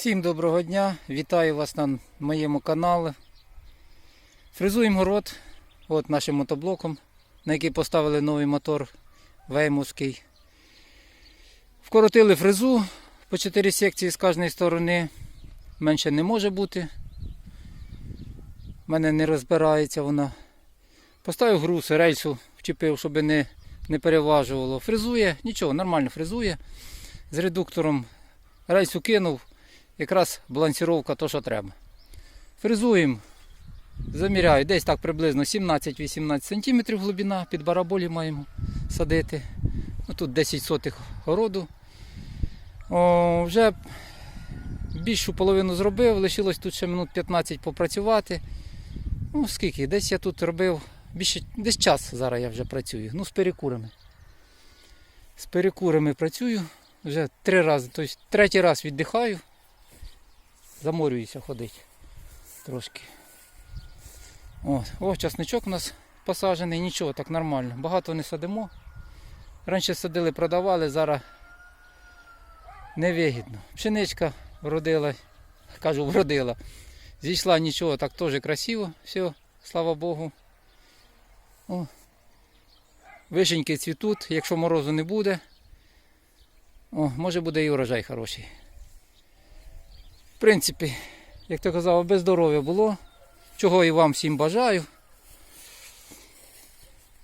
Всім доброго дня! Вітаю вас на моєму каналі. Фрезуємо город от нашим мотоблоком, на який поставили новий мотор Веймовський. Вкоротили фрезу по 4 секції з кожної сторони. Менше не може бути. У мене не розбирається вона. Поставив груз, рельсу вчепив, щоб не, не переважувало. Фрезує, нічого, нормально фрезує. З редуктором рельсу кинув, якраз балансіровка то, що треба. Фрезуємо, заміряю, десь так приблизно 17-18 см глибина, під бараболі маємо садити. Ну, тут 10 сотих городу. О, вже більшу половину зробив, лишилось тут ще минут 15 попрацювати. Ну, скільки? Десь я тут робив, більше, десь час зараз я вже працюю. Ну, з перекурами. З перекурами працюю. Вже три рази, тобто третій раз віддихаю. Заморююся ходить трошки. О, о, часничок у нас посаджений, нічого, так нормально. Багато не садимо. Раніше садили, продавали, зараз невигідно. Пшеничка вродила, кажу, вродила. Зійшла нічого, так теж красиво, все, слава Богу. О. Вишеньки цвітуть, якщо морозу не буде. О, може буде і урожай хороший. В принципі, як ти казав, без здоров'я було. Чого і вам всім бажаю.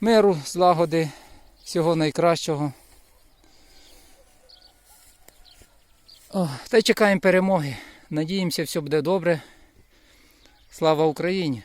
Миру, злагоди, всього найкращого. О, та й чекаємо перемоги. Надіємося, все буде добре. Слава Україні!